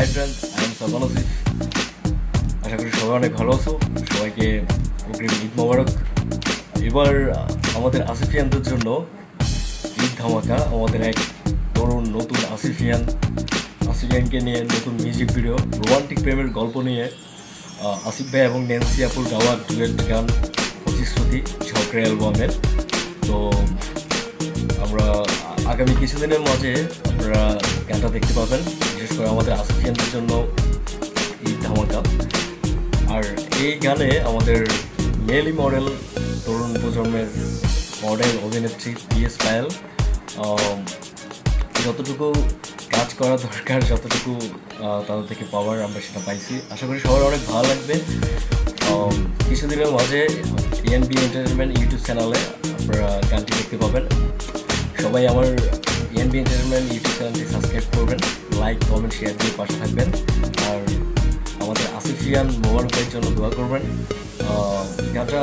Hi friend I am Asif আশা করি সবাই অনেক ভালো আছো। সবাইকে অগ্রিম ঈদ মোবারক। এবার আমাদের আসিফিয়ানদের জন্য ঈদ ধামাকা। আমাদের এক তরুণ, নতুন আসিফিয়ান। আসিফিয়ানকে নিয়ে নতুন মিউজিক ভিডিও রোমান্টিক প্রেমের গল্প নিয়ে আসিফ ভাই এবং ন্যান্সি আপুর গাওয়া ডুয়েট গান প্রতিশ্রুতি ঝকরে অ্যালবামের তো আগামী কিছুদিনের মাঝে আপনারা গানটা দেখতে পাবেন, বিশেষ করে আমাদের আসিফিয়ানদের জন্য এই ধামাকা। আর এই গানে আমাদের মেলি মডেল, তরুণ প্রজন্মের মডেল অভিনেত্রী পিএস পায়েল যতটুকু কাজ করা দরকার, যতটুকু তাদের থেকে পাওয়ার আমরা সেটা পাইছি। আশা করি সবার অনেক ভালো লাগবে। কিছুদিনের মাঝে ইএনবি এন্টারটেনমেন্ট ইউটিউব চ্যানেলে আপনারা গানটি দেখতে পাবেন। সবাই আমার ইএনবি এন্টারটেনমেন্ট ইউটিউব চ্যানেলটি সাবস্ক্রাইব করবেন লাইক কমেন্ট শেয়ার দিয়ে পাশে থাকবেন। আর আমাদের আসিফিয়ান মোবারকের জন্য দোয়া করবেন। গানটা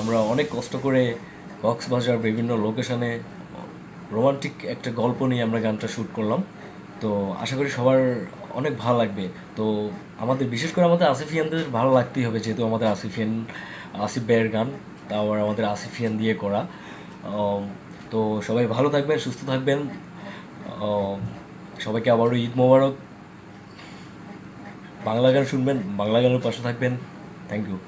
আমরা অনেক কষ্ট করে কক্সবাজার বিভিন্ন লোকেশনে রোমান্টিক একটা গল্প নিয়ে আমরা গানটা শ্যুট করলাম। তো আশা করি সবার অনেক ভালো লাগবে। তো আমাদের, বিশেষ করে আমাদের আসিফিয়ানদের ভালো লাগতেই হবে, যেহেতু আমাদের আসিফিয়ান আসিফ ভাইয়ের গান, তাও আমাদের আসিফিয়ান দিয়ে করা। তো সবাই ভালো থাকবেন, সুস্থ থাকবেন। সবাইকে আবারও ঈদ মোবারক। বাংলা গান শুনবেন, বাংলা গানের পাশে থাকবেন। Thank you